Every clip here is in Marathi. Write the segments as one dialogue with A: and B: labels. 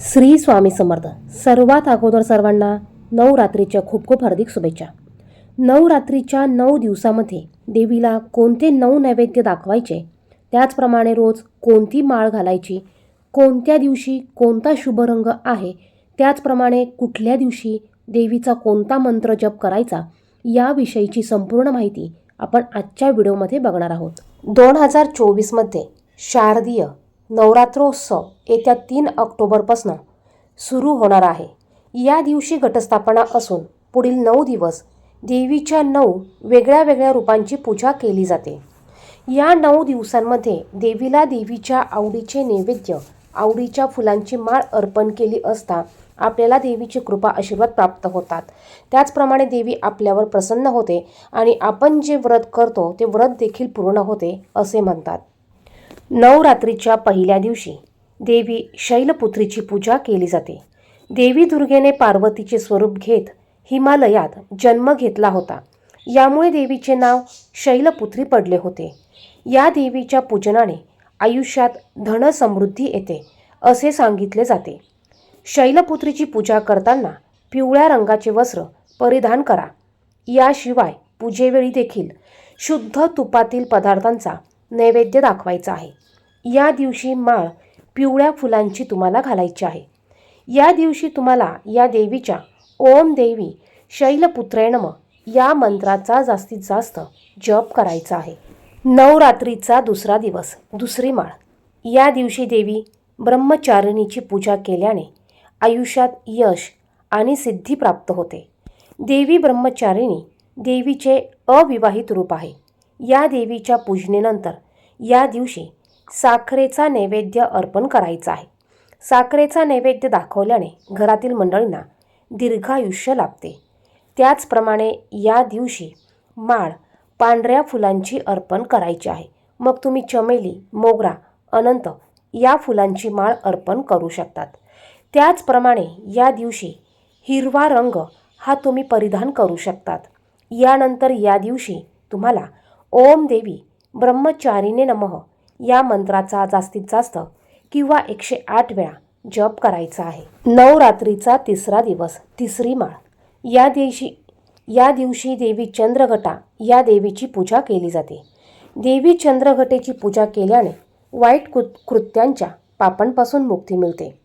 A: श्री स्वामी समर्थ. सर्वात अगोदर सर्वांना नवरात्रीच्या खूप खूप हार्दिक शुभेच्छा. नवरात्रीच्या नऊ दिवसामध्ये देवीला कोणते नऊ नैवेद्य दाखवायचे? त्याचप्रमाणे रोज कोणती माळ घालायची? कोणत्या दिवशी कोणता शुभ रंग आहे? त्याचप्रमाणे कुठल्या दिवशी देवीचा कोणता मंत्र जप करायचा? याविषयीची संपूर्ण माहिती आपण आजच्या व्हिडिओमध्ये बघणार आहोत. दोन हजार चोवीसमध्ये शारदीय नवरात्रोत्सव येत्या तीन ऑक्टोबरपासून सुरू होणार आहे. या दिवशी घटस्थापना असून पुढील नऊ दिवस देवीच्या नऊ वेगळ्या वेगळ्या रूपांची पूजा केली जाते. या नऊ दिवसांमध्ये देवीला देवीच्या आवडीचे नैवेद्य आवडीच्या फुलांची माळ अर्पण केली असता आपल्याला देवीची कृपा आशीर्वाद प्राप्त होतात. त्याचप्रमाणे देवी आपल्यावर प्रसन्न होते आणि आपण जे व्रत करतो ते व्रत देखील पूर्ण होते असे म्हणतात. नवरात्रीच्या पहिल्या दिवशी देवी शैलपुत्रीची पूजा केली जाते. देवी दुर्गेने पार्वतीचे स्वरूप घेत हिमालयात जन्म घेतला होता. यामुळे देवीचे नाव शैलपुत्री पडले होते. या देवीच्या पूजनाने आयुष्यात धनसमृद्धी येते असे सांगितले जाते. शैलपुत्रीची पूजा करताना पिवळ्या रंगाचे वस्त्र परिधान करा. याशिवाय पूजेवेळी देखील शुद्ध तुपातील पदार्थांचा नैवेद्य दाखवायचा आहे. या दिवशी माळ पिवळ्या फुलांची तुम्हाला घालायची आहे. या दिवशी तुम्हाला या देवीच्या ओम देवी शैलपुत्रेणम या मंत्राचा जास्तीत जास्त जप करायचा आहे. नवरात्रीचा दुसरा दिवस दुसरी माळ. या दिवशी देवी ब्रह्मचारिणीची पूजा केल्याने आयुष्यात यश आणि सिद्धी प्राप्त होते. देवी ब्रह्मचारिणी देवीचे अविवाहित रूप आहे. या देवीच्या पूजनेनंतर या दिवशी साखरेचा नैवेद्य अर्पण करायचा आहे. साखरेचा नैवेद्य दाखवल्याने घरातील मंडळींना दीर्घायुष्य लाभते. त्याचप्रमाणे या दिवशी माळ पांढऱ्या फुलांची अर्पण करायची आहे. मग तुम्ही चमेली मोगरा अनंत या फुलांची माळ अर्पण करू शकतात. त्याचप्रमाणे या दिवशी हिरवा रंग हा तुम्ही परिधान करू शकतात. यानंतर या दिवशी तुम्हाला ओम देवी ब्रह्मचारीने नमः या मंत्राचा जास्तीत जास्त किंवा एकशे आठ वेळा जप करायचा आहे. नवरात्रीचा तिसरा दिवस तिसरी माळ. या दिवशी या दिवशी देवी चंद्रघटा या देवीची पूजा केली जाते. देवी चंद्रघटेची पूजा केल्याने वाईट कृ कृत्यांच्या पापांपासून मुक्ती मिळते.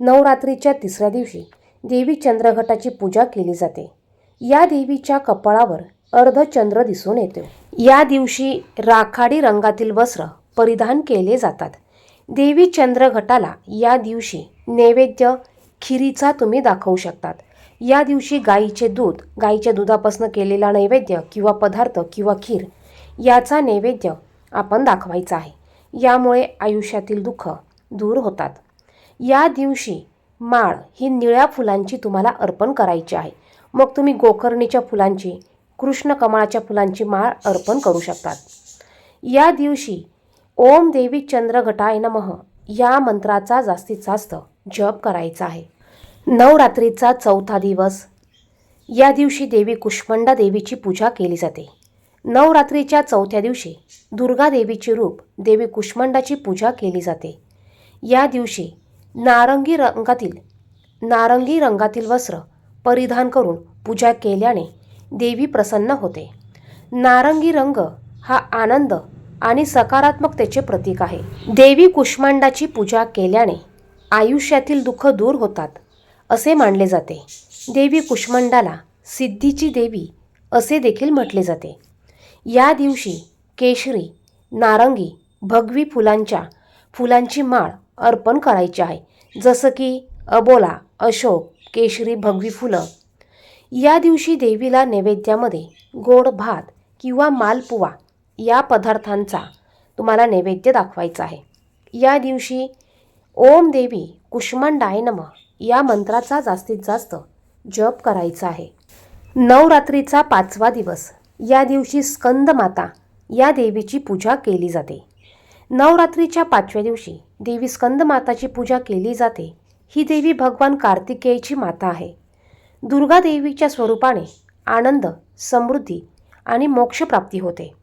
A: नवरात्रीच्या तिसऱ्या दिवशी देवी चंद्रघटाची पूजा केली जाते. या देवीच्या कपाळावर अर्धचंद्र दिसून येतो. या दिवशी राखाडी रंगातील वस्त्र परिधान केले जातात. देवी चंद्रघटाला या दिवशी नैवेद्य खिरीचा तुम्ही दाखवू शकतात. या दिवशी गाईचे दूध गाईच्या दुधापासून केलेला नैवेद्य किंवा पदार्थ किंवा खीर याचा नैवेद्य आपण दाखवायचा आहे. यामुळे आयुष्यातील दुःख दूर होतात. या दिवशी माळ ही निळ्या फुलांची तुम्हाला अर्पण करायची आहे. मग तुम्ही गोकर्णीच्या फुलांची कृष्ण कमळाच्या फुलांची माळ अर्पण करू शकतात. या दिवशी ओम देवी चंद्र घटाय नमः या मंत्राचा जास्तीत जास्त जप करायचा आहे. नवरात्रीचा चौथा दिवस. या दिवशी देवी कुष्मंडा देवीची पूजा केली जाते. नवरात्रीच्या चौथ्या दिवशी दुर्गा देवीचे रूप देवी कुष्मंडाची पूजा केली जाते. या दिवशी नारंगी रंगातील नारंगी रंगातील वस्त्र परिधान करून पूजा केल्याने देवी प्रसन्न होते. नारंगी रंग हा आनंद आणि सकारात्मकतेचे प्रतीक आहे. देवी कुष्मांडाची पूजा केल्याने आयुष्यातील दुःख दूर होतात असे मानले जाते. देवी कुष्मांडाला सिद्धीची देवी असे देखील म्हटले जाते. या दिवशी केशरी नारंगी भगवी फुलांच्या फुलांची माळ अर्पण करायची आहे. जसं की अबोला अशोक केशरी भगवी फुलं या दिवशी देवीला नैवेद्यामध्ये गोड भात किंवा मालपुवा या पदार्थांचा तुम्हाला नैवेद्य दाखवायचा आहे. या दिवशी ओम देवी कुष्मांडाय नम या मंत्राचा जास्तीत जास्त जप करायचा आहे. नवरात्रीचा पाचवा दिवस. या दिवशी स्कंद माता या देवीची पूजा केली जाते. नवरात्रीच्या पाचव्या दिवशी देवी स्कंद माताची पूजा केली जाते. ही देवी भगवान कार्तिकेयची माता आहे. दुर्गादेवीच्या स्वरूपाने आनंद समृद्धी आणि मोक्षप्राप्ती होते.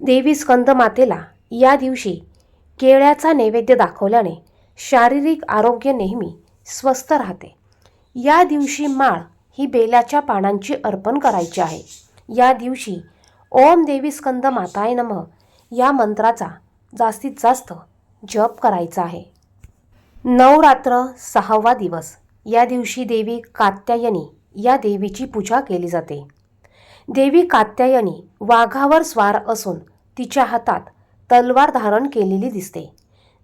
A: देवी स्कंद मातेला या दिवशी केळ्याचा नैवेद्य दाखवल्याने शारीरिक आरोग्य नेहमी स्वस्थ राहते. या दिवशी माळ ही बेलाच्या पानांची अर्पण करायची आहे. या दिवशी ओम देवी स्कंद माताय नमः या मंत्राचा जास्तीत जास्त जप करायचा आहे. नवरात्र सहावा दिवस. या दिवशी देवी कात्यायनी या देवीची पूजा केली जाते. देवी कात्यायनी वाघावर स्वार असून तिच्या हातात तलवार धारण केलेली दिसते.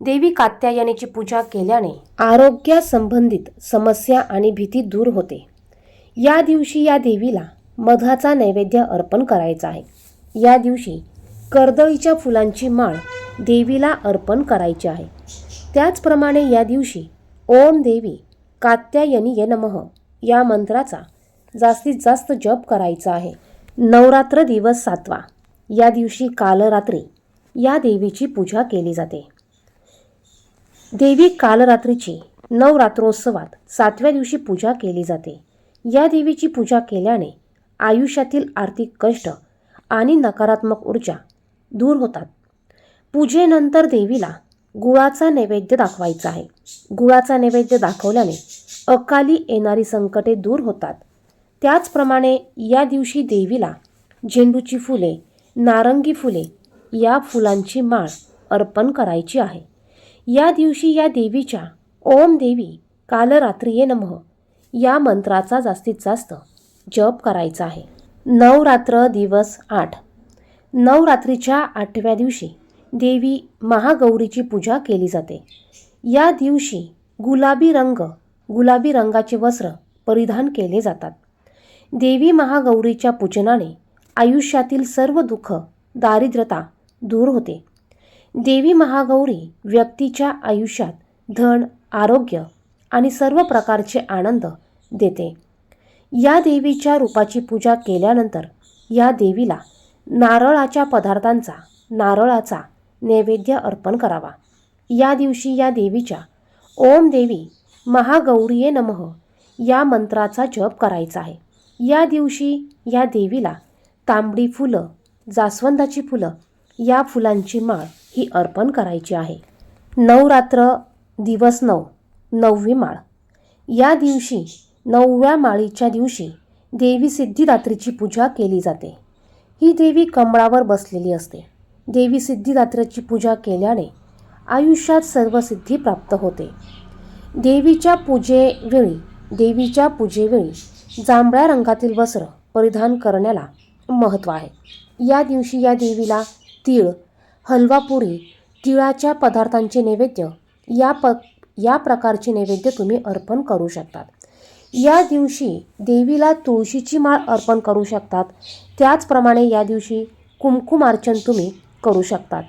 A: देवी कात्यायनीची पूजा केल्याने आरोग्यासंबंधित समस्या आणि भीती दूर होते. या दिवशी या देवीला मधाचा नैवेद्य अर्पण करायचा आहे. या दिवशी कर्दळीच्या फुलांची माळ देवीला अर्पण करायची आहे. त्याचप्रमाणे या दिवशी ओम देवी कात्यायनी ये नमः. या मंत्राचा जास्तीत जास्त जप करायचा आहे. नवरात्र दिवस सातवा. या दिवशी कालरात्री या देवीची पूजा केली जाते. देवी कालरात्रीची नवरात्रोत्सवात सातव्या दिवशी पूजा केली जाते. या देवीची पूजा केल्याने आयुष्यातील आर्थिक कष्ट आणि नकारात्मक ऊर्जा दूर होतात. पूजेनंतर देवीला गुळाचा नैवेद्य दाखवायचा आहे. गुळाचा नैवेद्य दाखवल्याने अकाली येणारी संकटे दूर होतात. त्याचप्रमाणे या दिवशी देवीला झेंडूची फुले नारंगी फुले या फुलांची माळ अर्पण करायची आहे. या दिवशी या देवीच्या ओम देवी कालरात्रिये नमः या मंत्राचा जास्तीत जास्त जप करायचा आहे. नवरात्र दिवस आठ. नवरात्रीच्या आठव्या दिवशी देवी महागौरीची पूजा केली जाते. या दिवशी गुलाबी रंग गुलाबी रंगाचे वस्त्र परिधान केले जातात. देवी महागौरीच्या पूजनाने आयुष्यातील सर्व दुःख दारिद्रता दूर होते. देवी महागौरी व्यक्तीच्या आयुष्यात धन आरोग्य आणि सर्व प्रकारचे आनंद देते. या देवीच्या रूपाची पूजा केल्यानंतर या देवीला नारळाच्या पदार्थांचा नारळाचा नैवेद्य अर्पण करावा. या दिवशी या देवीच्या ओम देवी महागौरीये नमः या मंत्राचा जप करायचा आहे. या दिवशी या देवीला तांबडी फुलं जास्वंदाची फुलं या फुलांची माळ ही अर्पण करायची आहे. नवरात्र दिवस नऊ नववी माळ. या दिवशी नवव्या माळीच्या दिवशी देवी सिद्धिदात्रीची पूजा केली जाते. ही देवी कमळावर बसलेली असते. देवी सिद्धिदात्रीची पूजा केल्याने आयुष्यात सर्व सिद्धी प्राप्त होते. देवीच्या पूजेवेळी देवीच्या पूजेवेळी जांभळ्या रंगातील वस्त्र परिधान करण्याला महत्त्व आहे. या दिवशी या देवीला तीळ हलवापुरी तिळाच्या पदार्थांचे नैवेद्य या प या प्रकारचे नैवेद्य तुम्ही अर्पण करू शकतात. या दिवशी देवीला तुळशीची माळ अर्पण करू शकतात. त्याचप्रमाणे या दिवशी कुमकुमार्चन तुम्ही करू शकतात.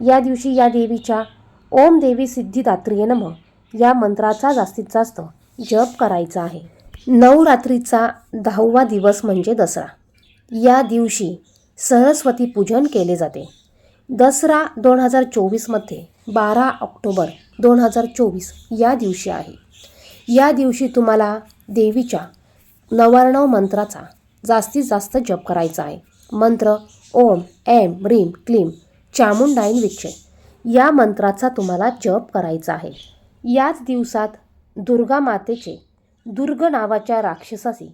A: या दिवशी या देवीच्या ओम देवी सिद्धिदात्रिये नम या मंत्राचा जास्तीत जास्त जप करायचा आहे. नवरात्रीचा दहावा दिवस म्हणजे दसरा. या दिवशी सरस्वती पूजन केले जाते. दसरा दोन हजार चोवीसमध्ये बारा ऑक्टोबर दोन हजार चोवीस या दिवशी आहे. या दिवशी तुम्हाला देवीच्या नवार्णव मंत्राचा जास्तीत जास्त जप करायचा आहे. मंत्र ओम एम ह्रीम क्लीम चामुंडाईन विच्छे या मंत्राचा तुम्हाला जप करायचा आहे. याच दिवसात दुर्गा मातेचे दुर्ग नावाच्या राक्षसाशी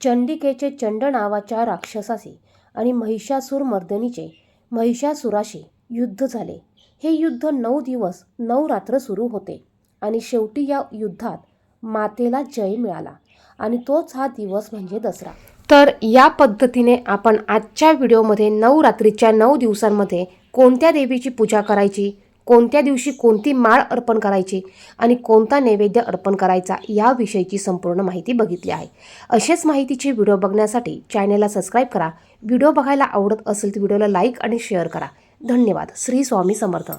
A: चंडिकेचे चंड नावाच्या राक्षसासी आणि महिषासूर मर्दनीचे महिषासुराशी युद्ध झाले. हे युद्ध नऊ दिवस नऊ रात्र सुरू होते आणि शेवटी या युद्धात मातेला जय मिळाला आणि तोच हा दिवस म्हणजे दसरा. तर या पद्धतीने आपण आजच्या व्हिडिओमध्ये नऊ रात्रीच्या नऊ दिवसांमध्ये कोणत्या देवीची पूजा करायची कोणत्या दिवशी कोणती माळ अर्पण करायची आणि कोणता नैवेद्य अर्पण करायचा याविषयीची संपूर्ण माहिती बघितली आहे. असेच माहितीचे व्हिडिओ बघण्यासाठी चॅनेलला सबस्क्राईब करा. व्हिडिओ बघायला आवडत असेल तर व्हिडिओला लाईक आणि शेअर करा. धन्यवाद. श्री स्वामी समर्थ.